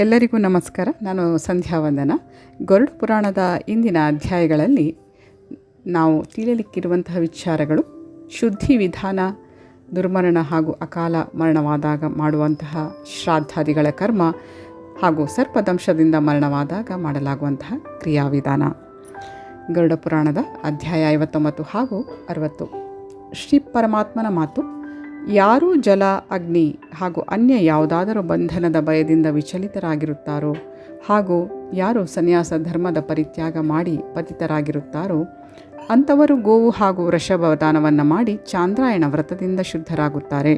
ಎಲ್ಲರಿಗೂ ನಮಸ್ಕಾರ. ನಾನು ಸಂಧ್ಯಾ ವಂದನ. ಗರುಡ ಪುರಾಣದ ಇಂದಿನ ಅಧ್ಯಾಯಗಳಲ್ಲಿ ನಾವು ತಿಳಿಯಲಿಕ್ಕಿರುವಂತಹ ವಿಚಾರಗಳು ಶುದ್ಧಿ ವಿಧಾನ, ದುರ್ಮರಣ ಹಾಗೂ ಅಕಾಲ ಮರಣವಾದಾಗ ಮಾಡುವಂತಹ ಶ್ರಾದ್ದಾದಿಗಳ ಕರ್ಮ ಹಾಗೂ ಸರ್ಪದಂಶದಿಂದ ಮರಣವಾದಾಗ ಮಾಡಲಾಗುವಂತಹ ಕ್ರಿಯಾವಿಧಾನ. ಗರುಡ ಪುರಾಣದ ಅಧ್ಯಾಯ ಐವತ್ತೊಂಬತ್ತು ಹಾಗೂ ಅರವತ್ತು. ಶ್ರೀ ಪರಮಾತ್ಮನ ಮಾತು ಯಾರು ಜಲ, ಅಗ್ನಿ ಹಾಗೂ ಅನ್ಯ ಯಾವುದಾದರೂ ಬಂಧನದ ಭಯದಿಂದ ವಿಚಲಿತರಾಗಿರುತ್ತಾರೋ ಹಾಗೂ ಯಾರು ಸನ್ಯಾಸ ಧರ್ಮದ ಪರಿತ್ಯಾಗ ಮಾಡಿ ಪತಿತರಾಗಿರುತ್ತಾರೋ, ಅಂಥವರು ಗೋವು ಹಾಗೂ ವೃಷಭದಾನವನ್ನು ಮಾಡಿ ಚಾಂದ್ರಾಯಣ ವ್ರತದಿಂದ ಶುದ್ಧರಾಗುತ್ತಾರೆ.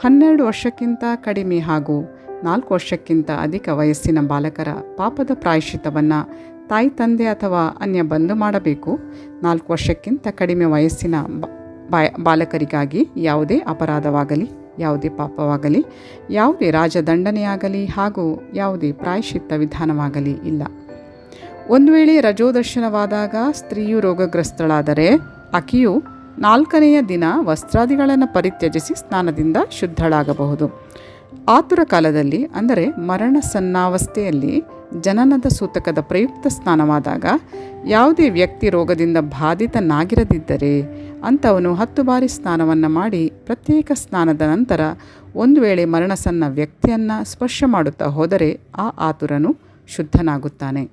ಹನ್ನೆರಡು ವರ್ಷಕ್ಕಿಂತ ಕಡಿಮೆ ಹಾಗೂ ನಾಲ್ಕು ವರ್ಷಕ್ಕಿಂತ ಅಧಿಕ ವಯಸ್ಸಿನ ಬಾಲಕರ ಪಾಪದ ಪ್ರಾಯಶ್ಚಿತವನ್ನು ತಾಯಿ, ತಂದೆ ಅಥವಾ ಅನ್ಯ ಬಂದು ಮಾಡಬೇಕು. ನಾಲ್ಕು ವರ್ಷಕ್ಕಿಂತ ಕಡಿಮೆ ವಯಸ್ಸಿನ ಬಾ ಬಾಲಕರಿಗಾಗಿ ಯಾವುದೇ ಅಪರಾಧವಾಗಲಿ, ಯಾವುದೇ ಪಾಪವಾಗಲಿ, ಯಾವುದೇ ರಾಜದಂಡನೆಯಾಗಲಿ ಹಾಗೂ ಯಾವುದೇ ಪ್ರಾಯಶ್ಚಿತ್ತ ವಿಧಾನವಾಗಲಿ ಇಲ್ಲ. ಒಂದು ವೇಳೆ ರಜೋದರ್ಶನವಾದಾಗ ಸ್ತ್ರೀಯು ರೋಗಗ್ರಸ್ತಳಾದರೆ ಆಕೆಯು ನಾಲ್ಕನೆಯ ದಿನ ವಸ್ತ್ರಾದಿಗಳನ್ನು ಪರಿತ್ಯಜಿಸಿ ಸ್ನಾನದಿಂದ ಶುದ್ಧಳಾಗಬಹುದು. ಆತುರ ಕಾಲದಲ್ಲಿ, ಅಂದರೆ ಮರಣ ಸನ್ನಾವಸ್ಥೆಯಲ್ಲಿ ಜನನದ ಸೂತಕದ ಪ್ರಯುಕ್ತ ಸ್ನಾನವಾದಾಗ ಯಾವುದೇ ವ್ಯಕ್ತಿ ರೋಗದಿಂದ ಬಾಧಿತನಾಗಿರದಿದ್ದರೆ ಅಂಥವನು ಹತ್ತು ಬಾರಿ ಸ್ನಾನವನ್ನು ಮಾಡಿ ಪ್ರತ್ಯೇಕ ಸ್ನಾನದ ನಂತರ ಒಂದು ವೇಳೆ ಮರಣಸನ್ನ ವ್ಯಕ್ತಿಯನ್ನು ಸ್ಪರ್ಶ ಮಾಡುತ್ತಾ ಹೋದರೆ ಆ ಆತುರನು ಶುದ್ಧನಾಗುತ್ತಾನೆ.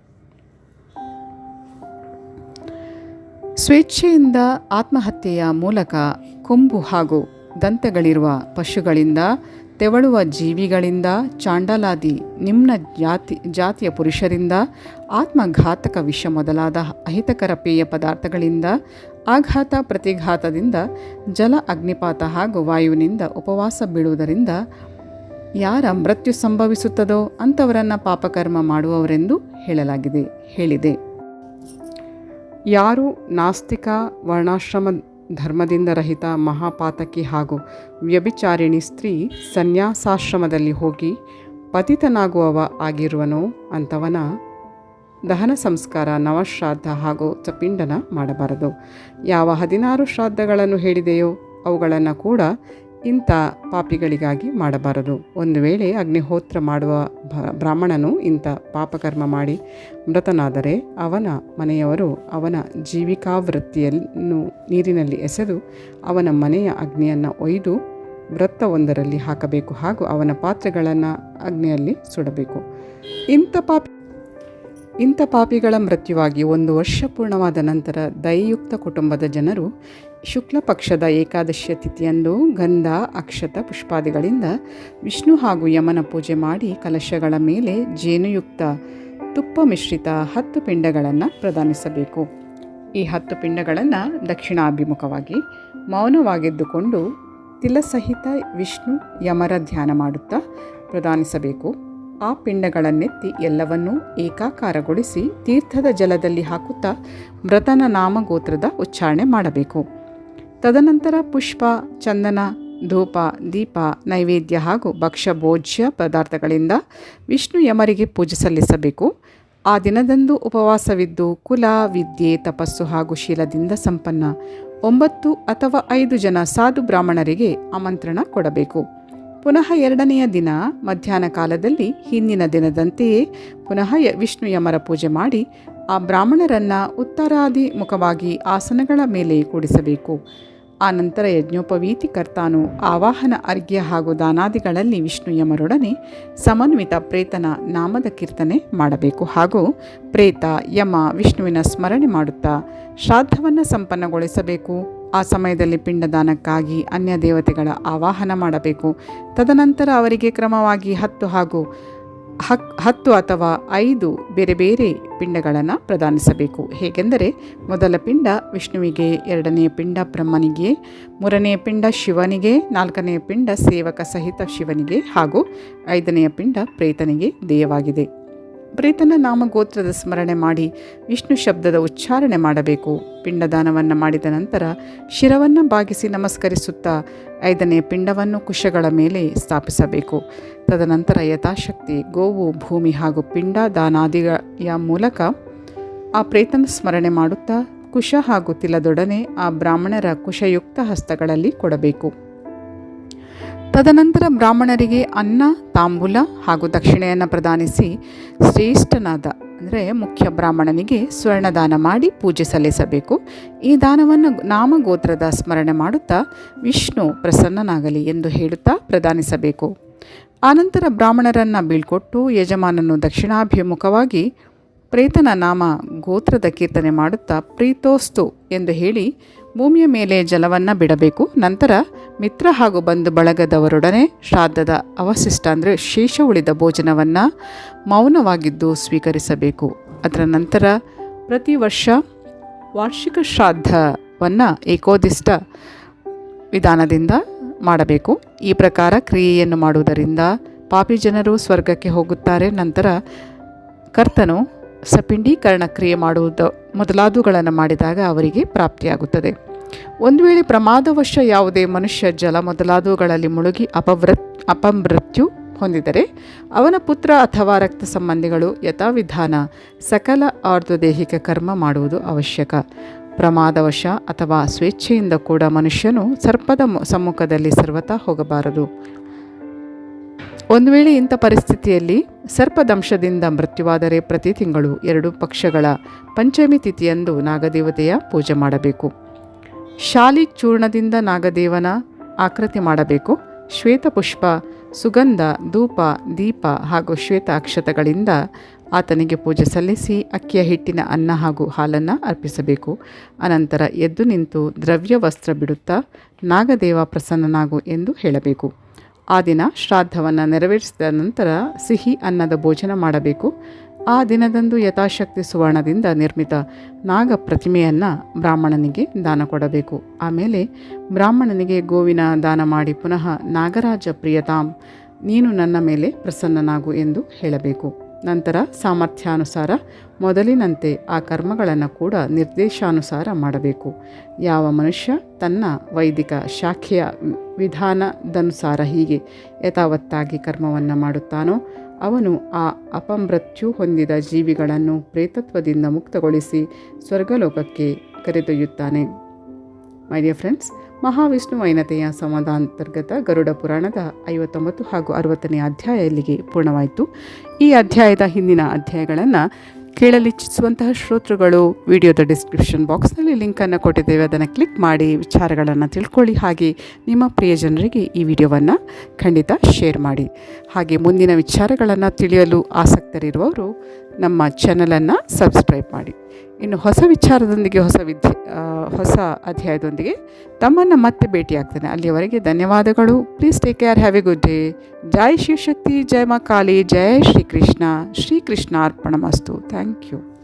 ಸ್ವೇಚ್ಛೆಯಿಂದ ಆತ್ಮಹತ್ಯೆಯ ಮೂಲಕ ಕೊಂಬು ಹಾಗೂ ದಂತಗಳಿರುವ ಪಶುಗಳಿಂದ ತೆವಳುವ ಜೀವಿಗಳಿಂದ ಚಾಂಡಲಾದಿ ನಿಮ್ನ ಜಾತಿ, ಜಾತಿಯ ಪುರುಷರಿಂದ ಆತ್ಮಘಾತಕ ವಿಷ ಮೊದಲಾದ ಅಹಿತಕರ ಪೇಯ ಪದಾರ್ಥಗಳಿಂದ ಆಘಾತ, ಪ್ರತಿಘಾತದಿಂದ ಜಲ ಅಗ್ನಿಪಾತ ಹಾಗೂ ವಾಯುವಿನಿಂದ ಉಪವಾಸ ಬೀಳುವುದರಿಂದ ಯಾರ ಮೃತ್ಯು ಸಂಭವಿಸುತ್ತದೋ ಅಂಥವರನ್ನು ಪಾಪಕರ್ಮ ಮಾಡುವವರೆಂದು ಹೇಳಲಾಗಿದೆ, ಹೇಳಿದೆ. ಯಾರು ನಾಸ್ತಿಕ, ವರ್ಣಾಶ್ರಮ ಧರ್ಮದಿಂದ ರಹಿತ ಮಹಾಪಾತಕಿ ಹಾಗೂ ವ್ಯಭಿಚಾರಿಣಿ ಸ್ತ್ರೀ ಸನ್ಯಾಸಾಶ್ರಮದಲ್ಲಿ ಹೋಗಿ ಪತಿತನಾಗುವವ ಆಗಿರುವನೋ ಅಂಥವನ ದಹನ ಸಂಸ್ಕಾರ, ನವಶ್ರಾದ್ದ ಹಾಗೂ ಚಪಿಂಡನ ಮಾಡಬಾರದು. ಯಾವ ಹದಿನಾರು ಶ್ರಾದ್ದಗಳನ್ನು ಹೇಳಿದೆಯೋ ಅವುಗಳನ್ನು ಕೂಡ ಇಂಥ ಪಾಪಿಗಳಿಗಾಗಿ ಮಾಡಬಾರದು. ಒಂದು ವೇಳೆ ಅಗ್ನಿಹೋತ್ರ ಮಾಡುವ ಬ್ರಾಹ್ಮಣನು ಇಂಥ ಪಾಪಕರ್ಮ ಮಾಡಿ ಮೃತನಾದರೆ ಅವನ ಮನೆಯವರು ಅವನ ಜೀವಿಕಾವೃತ್ತಿಯನ್ನು ನೀರಿನಲ್ಲಿ ಎಸೆದು ಅವನ ಮನೆಯ ಅಗ್ನಿಯನ್ನು ಒಯ್ದು ವೃತ್ತವೊಂದರಲ್ಲಿ ಹಾಕಬೇಕು ಹಾಗೂ ಅವನ ಪಾತ್ರೆಗಳನ್ನು ಅಗ್ನಿಯಲ್ಲಿ ಸುಡಬೇಕು. ಇಂಥ ಪಾಪಿ ಇಂಥ ಪಾಪಿಗಳ ಮೃತ್ಯುವಾಗಿ ಒಂದು ವರ್ಷ ಪೂರ್ಣವಾದ ನಂತರ ದಯಯುಕ್ತ ಕುಟುಂಬದ ಜನರು ಶುಕ್ಲ ಪಕ್ಷದ ಏಕಾದಶಿಯ ತಿಥಿಯಂದು ಗಂಧ, ಅಕ್ಷತ, ಪುಷ್ಪಾದಿಗಳಿಂದ ವಿಷ್ಣು ಹಾಗೂ ಯಮನ ಪೂಜೆ ಮಾಡಿ ಕಲಶಗಳ ಮೇಲೆ ಜೇನುಯುಕ್ತ ತುಪ್ಪ ಮಿಶ್ರಿತ ಹತ್ತು ಪಿಂಡಗಳನ್ನು ಪ್ರದಾನಿಸಬೇಕು ಈ ಹತ್ತು ಪಿಂಡಗಳನ್ನು ದಕ್ಷಿಣಾಭಿಮುಖವಾಗಿ ಮೌನವಾಗಿದ್ದುಕೊಂಡು ತಿಲಸಹಿತ ವಿಷ್ಣು ಯಮರ ಧ್ಯಾನ ಮಾಡುತ್ತಾ ಪ್ರದಾನಿಸಬೇಕು ಆ ಪಿಂಡಗಳನ್ನೆತ್ತಿ ಎಲ್ಲವನ್ನೂ ಏಕಾಕಾರಗೊಳಿಸಿ ತೀರ್ಥದ ಜಲದಲ್ಲಿ ಹಾಕುತ್ತಾ ಮೃತನ ನಾಮಗೋತ್ರದ ಉಚ್ಚಾರಣೆ ಮಾಡಬೇಕು. ತದನಂತರ ಪುಷ್ಪ, ಚಂದನ, ಧೂಪ, ದೀಪ, ನೈವೇದ್ಯ ಹಾಗೂ ಭಕ್ಷ್ಯ ಭೋಜ್ಯ ಪದಾರ್ಥಗಳಿಂದ ವಿಷ್ಣು ಯಮರಿಗೆ ಪೂಜೆ ಸಲ್ಲಿಸಬೇಕು. ಆ ದಿನದಂದು ಉಪವಾಸವಿದ್ದು ಕುಲ, ವಿದ್ಯೆ, ತಪಸ್ಸು ಹಾಗೂ ಶೀಲದಿಂದ ಸಂಪನ್ನ ಒಂಬತ್ತು ಅಥವಾ ಐದು ಜನ ಸಾಧು ಬ್ರಾಹ್ಮಣರಿಗೆ ಆಮಂತ್ರಣ ಕೊಡಬೇಕು. ಪುನಃ ಎರಡನೆಯ ದಿನ ಮಧ್ಯಾಹ್ನ ಕಾಲದಲ್ಲಿ ಹಿಂದಿನ ದಿನದಂತೆಯೇ ಪುನಃ ವಿಷ್ಣು ಯಮರ ಪೂಜೆ ಮಾಡಿ ಆ ಬ್ರಾಹ್ಮಣರನ್ನು ಉತ್ತರಾದಿ ಮುಖವಾಗಿ ಆಸನಗಳ ಮೇಲೆ ಕೂಡಿಸಬೇಕು. ಆ ನಂತರ ಯಜ್ಞೋಪವೀತಿ ಕರ್ತಾನು ಆವಾಹನ, ಅರ್ಘ್ಯ ಹಾಗೂ ದಾನಾದಿಗಳಲ್ಲಿ ವಿಷ್ಣು ಯಮರೊಡನೆ ಸಮನ್ವಿತ ಪ್ರೇತನ ನಾಮದ ಕೀರ್ತನೆ ಮಾಡಬೇಕು. ಹಾಗೂ ಪ್ರೇತ, ಯಮ, ವಿಷ್ಣುವಿನ ಸ್ಮರಣೆ ಮಾಡುತ್ತಾ ಶ್ರಾದ್ದವನ್ನು ಸಂಪನ್ನಗೊಳಿಸಬೇಕು. ಆ ಸಮಯದಲ್ಲಿ ಪಿಂಡದಾನಕ್ಕಾಗಿ ಅನ್ಯ ದೇವತೆಗಳ ಆವಾಹನ ಮಾಡಬೇಕು. ತದನಂತರ ಅವರಿಗೆ ಕ್ರಮವಾಗಿ ಹತ್ತು ಹಾಗೂ ಹಕ್, ಹತ್ತು ಅಥವಾ ಐದು ಬೇರೆ ಬೇರೆ ಪಿಂಡಗಳನ್ನು ಪ್ರದಾನಿಸಬೇಕು. ಹೇಗೆಂದರೆ ಮೊದಲ ಪಿಂಡ ವಿಷ್ಣುವಿಗೆ ಎರಡನೆಯ ಪಿಂಡ ಬ್ರಹ್ಮನಿಗೆ ಮೂರನೆಯ ಪಿಂಡ ಶಿವನಿಗೆ ನಾಲ್ಕನೆಯ ಪಿಂಡ ಸೇವಕ ಸಹಿತ ಶಿವನಿಗೆ ಹಾಗೂ ಐದನೆಯ ಪಿಂಡ ಪ್ರೇತನಿಗೆ ದೇಯವಾಗಿದೆ. ಪ್ರೇತನ ನಾಮಗೋತ್ರದ ಸ್ಮರಣೆ ಮಾಡಿ ವಿಷ್ಣು ಶಬ್ದದ ಉಚ್ಚಾರಣೆ ಮಾಡಬೇಕು. ಪಿಂಡದಾನವನ್ನು ಮಾಡಿದ ನಂತರ ಶಿರವನ್ನು ಬಾಗಿಸಿ ನಮಸ್ಕರಿಸುತ್ತಾ ಐದನೇ ಪಿಂಡವನ್ನು ಕುಶಗಳ ಮೇಲೆ ಸ್ಥಾಪಿಸಬೇಕು. ತದನಂತರ ಯಥಾಶಕ್ತಿ, ಗೋವು, ಭೂಮಿ ಹಾಗೂ ಪಿಂಡ ದಾನಾದಿಯ ಮೂಲಕ ಆ ಪ್ರೇತನ ಸ್ಮರಣೆ ಮಾಡುತ್ತಾ ಕುಶ ಹಾಗೂ ತಿಲದೊಡನೆ ಆ ಬ್ರಾಹ್ಮಣರ ಕುಶಯುಕ್ತ ಹಸ್ತಗಳಲ್ಲಿ ಕೊಡಬೇಕು. ತದನಂತರ ಬ್ರಾಹ್ಮಣರಿಗೆ ಅನ್ನ, ತಾಂಬೂಲ ಹಾಗೂ ದಕ್ಷಿಣೆಯನ್ನು ಪ್ರದಾನಿಸಿ ಶ್ರೇಷ್ಠನಾದ, ಅಂದರೆ ಮುಖ್ಯ ಬ್ರಾಹ್ಮಣನಿಗೆ ಸ್ವರ್ಣದಾನ ಮಾಡಿ ಪೂಜೆ ಸಲ್ಲಿಸಬೇಕು. ಈ ದಾನವನ್ನು ನಾಮಗೋತ್ರದ ಸ್ಮರಣೆ ಮಾಡುತ್ತಾ ವಿಷ್ಣು ಪ್ರಸನ್ನನಾಗಲಿ ಎಂದು ಹೇಳುತ್ತಾ ಪ್ರದಾನಿಸಬೇಕು. ಆನಂತರ ಬ್ರಾಹ್ಮಣರನ್ನು ಬೀಳ್ಕೊಟ್ಟು ಯಜಮಾನನು ದಕ್ಷಿಣಾಭಿಮುಖವಾಗಿ ಪ್ರೇತನ ನಾಮ ಗೋತ್ರದ ಕೀರ್ತನೆ ಮಾಡುತ್ತಾ ಪ್ರೀತೋಸ್ತು ಎಂದು ಹೇಳಿ ಭೂಮಿಯ ಮೇಲೆ ಜಲವನ್ನು ಬಿಡಬೇಕು. ನಂತರ ಮಿತ್ರ ಹಾಗೂ ಬಂಧು ಬಳಗದವರೊಡನೆ ಶ್ರಾದ್ದದ ಅವಶಿಷ್ಟ ಅಂದರೆ ಶೇಷ ಉಳಿದ ಭೋಜನವನ್ನು ಮೌನವಾಗಿದ್ದು ಸ್ವೀಕರಿಸಬೇಕು. ಅದರ ನಂತರ ಪ್ರತಿ ವರ್ಷ ವಾರ್ಷಿಕ ಶ್ರಾದ್ದವನ್ನು ಏಕೋದಿಷ್ಟ ವಿಧಾನದಿಂದ ಮಾಡಬೇಕು. ಈ ಪ್ರಕಾರ ಕ್ರಿಯೆಯನ್ನು ಮಾಡುವುದರಿಂದ ಪಾಪಿ ಜನರು ಸ್ವರ್ಗಕ್ಕೆ ಹೋಗುತ್ತಾರೆ. ನಂತರ ಕರ್ತನು ಸಪಿಂಡೀಕರಣ ಕ್ರಿಯೆ ಮಾಡುವುದು ಮೊದಲಾದವುಗಳನ್ನು ಮಾಡಿದಾಗ ಅವರಿಗೆ ಪ್ರಾಪ್ತಿಯಾಗುತ್ತದೆ. ಒಂದು ವೇಳೆ ಪ್ರಮಾದವಶ ಯಾವುದೇ ಮನುಷ್ಯ ಜಲ ಮೊದಲಾದವುಗಳಲ್ಲಿ ಮುಳುಗಿ ಅಪವೃತ್ ಅಪಮೃತ್ಯು ಹೊಂದಿದರೆ ಅವನ ಪುತ್ರ ಅಥವಾ ರಕ್ತ ಸಂಬಂಧಿಗಳು ಯಥಾವಿಧಾನ ಸಕಲ ಆರ್ಧದೈಹಿಕ ಕರ್ಮ ಮಾಡುವುದು ಅವಶ್ಯಕ. ಪ್ರಮಾದವಶ ಅಥವಾ ಸ್ವೇಚ್ಛೆಯಿಂದ ಕೂಡ ಮನುಷ್ಯನು ಸರ್ಪದ ಸಮ್ಮುಖದಲ್ಲಿ ಸರ್ವತಾ ಹೋಗಬಾರದು. ಒಂದು ವೇಳೆ ಇಂಥ ಪರಿಸ್ಥಿತಿಯಲ್ಲಿ ಸರ್ಪದಂಶದಿಂದ ಮೃತ್ಯುವಾದರೆ ಪ್ರತಿ ತಿಂಗಳು ಎರಡು ಪಕ್ಷಗಳ ಪಂಚಮಿ ತಿಥಿಯಂದು ನಾಗದೇವತೆಯ ಪೂಜೆ ಮಾಡಬೇಕು. ಶಾಲಿ ಚೂರ್ಣದಿಂದ ನಾಗದೇವನ ಆಕೃತಿ ಮಾಡಬೇಕು. ಶ್ವೇತಪುಷ್ಪ ಸುಗಂಧ, ಧೂಪ, ದೀಪ ಹಾಗೂ ಶ್ವೇತ ಅಕ್ಷತಗಳಿಂದ ಆತನಿಗೆ ಪೂಜೆ ಸಲ್ಲಿಸಿ ಅಕ್ಕಿಯ ಹಿಟ್ಟಿನ ಅನ್ನ ಹಾಗೂ ಹಾಲನ್ನು ಅರ್ಪಿಸಬೇಕು. ಅನಂತರ ಎದ್ದು ನಿಂತು ದ್ರವ್ಯ ವಸ್ತ್ರ ಬಿಡುತ್ತಾ ನಾಗದೇವ ಪ್ರಸನ್ನನಾಗು ಎಂದು ಹೇಳಬೇಕು. ಆ ದಿನ ಶ್ರಾದ್ದವನ್ನು ನೆರವೇರಿಸಿದ ನಂತರ ಸಿಹಿ ಅನ್ನದ ಭೋಜನ ಮಾಡಬೇಕು. ಆ ದಿನದಂದು ಯಥಾಶಕ್ತಿ ಸುವರ್ಣದಿಂದ ನಿರ್ಮಿತ ನಾಗ ಪ್ರತಿಮೆಯನ್ನು ಬ್ರಾಹ್ಮಣನಿಗೆ ದಾನ ಕೊಡಬೇಕು. ಆಮೇಲೆ ಬ್ರಾಹ್ಮಣನಿಗೆ ಗೋವಿನ ದಾನ ಮಾಡಿ ಪುನಃ ನಾಗರಾಜ ಪ್ರಿಯತಾಂ, ನೀನು ನನ್ನ ಮೇಲೆ ಪ್ರಸನ್ನನಾಗು ಎಂದು ಹೇಳಬೇಕು. ನಂತರ ಸಾಮರ್ಥ್ಯಾನುಸಾರ ಮೊದಲಿನಂತೆ ಆ ಕರ್ಮಗಳನ್ನು ಕೂಡ ನಿರ್ದೇಶಾನುಸಾರ ಮಾಡಬೇಕು. ಯಾವ ಮನುಷ್ಯ ತನ್ನ ವೈದಿಕ ಶಾಖೆಯ ವಿಧಾನದನುಸಾರ ಹೀಗೆ ಯಥಾವತ್ತಾಗಿ ಕರ್ಮವನ್ನು ಮಾಡುತ್ತಾನೋ ಅವನು ಆ ಅಪಮೃತ್ಯು ಹೊಂದಿದ ಜೀವಿಗಳನ್ನು ಪ್ರೇತತ್ವದಿಂದ ಮುಕ್ತಗೊಳಿಸಿ ಸ್ವರ್ಗಲೋಕಕ್ಕೆ ಕರೆದೊಯ್ಯುತ್ತಾನೆ. ಮೈ ಡಿಯರ್ ಫ್ರೆಂಡ್ಸ್ ಮಹಾವಿಷ್ಣು ವೈನತೆಯ ಸಂವಾದಾಂತರ್ಗತ ಗರುಡ ಪುರಾಣದ ಐವತ್ತೊಂಬತ್ತು ಹಾಗೂ ಅರವತ್ತನೇ ಅಧ್ಯಾಯ ಇಲ್ಲಿಗೆ ಪೂರ್ಣವಾಯಿತು. ಈ ಅಧ್ಯಾಯದ ಹಿಂದಿನ ಅಧ್ಯಾಯಗಳನ್ನು ಕೇಳಲಿಚ್ಛಿಸುವಂತಹ ಶ್ರೋತೃಗಳು, ವಿಡಿಯೋದ ಡಿಸ್ಕ್ರಿಪ್ಷನ್ ಬಾಕ್ಸ್ನಲ್ಲಿ ಲಿಂಕನ್ನು ಕೊಟ್ಟಿದ್ದೇವೆ. ಅದನ್ನು ಕ್ಲಿಕ್ ಮಾಡಿ ವಿಚಾರಗಳನ್ನು ತಿಳ್ಕೊಳ್ಳಿ. ಹಾಗೆ ನಿಮ್ಮ ಪ್ರಿಯ ಜನರಿಗೆ ಈ ವಿಡಿಯೋವನ್ನು ಖಂಡಿತ ಶೇರ್ ಮಾಡಿ. ಹಾಗೆ ಮುಂದಿನ ವಿಚಾರಗಳನ್ನು ತಿಳಿಯಲು ಆಸಕ್ತರಿರುವವರು ನಮ್ಮ ಚಾನಲನ್ನು ಸಬ್ಸ್ಕ್ರೈಬ್ ಮಾಡಿ. ಇನ್ನು ಹೊಸ ವಿಚಾರದೊಂದಿಗೆ, ಹೊಸ ವಿದ್ಯೆ ಹೊಸ ಅಧ್ಯಾಯದೊಂದಿಗೆ ತಮ್ಮನ್ನು ಮತ್ತೆ ಭೇಟಿಯಾಗ್ತೇನೆ. ಅಲ್ಲಿಯವರೆಗೆ ಧನ್ಯವಾದಗಳು. Please take care have a good day ಜೈ ಶಿವಶಕ್ತಿ. ಜಯ ಮಾ ಕಾಳಿ. ಜಯ ಶ್ರೀಕೃಷ್ಣ. ಶ್ರೀಕೃಷ್ಣ ಅರ್ಪಣಮಸ್ತು ಥ್ಯಾಂಕ್ ಯು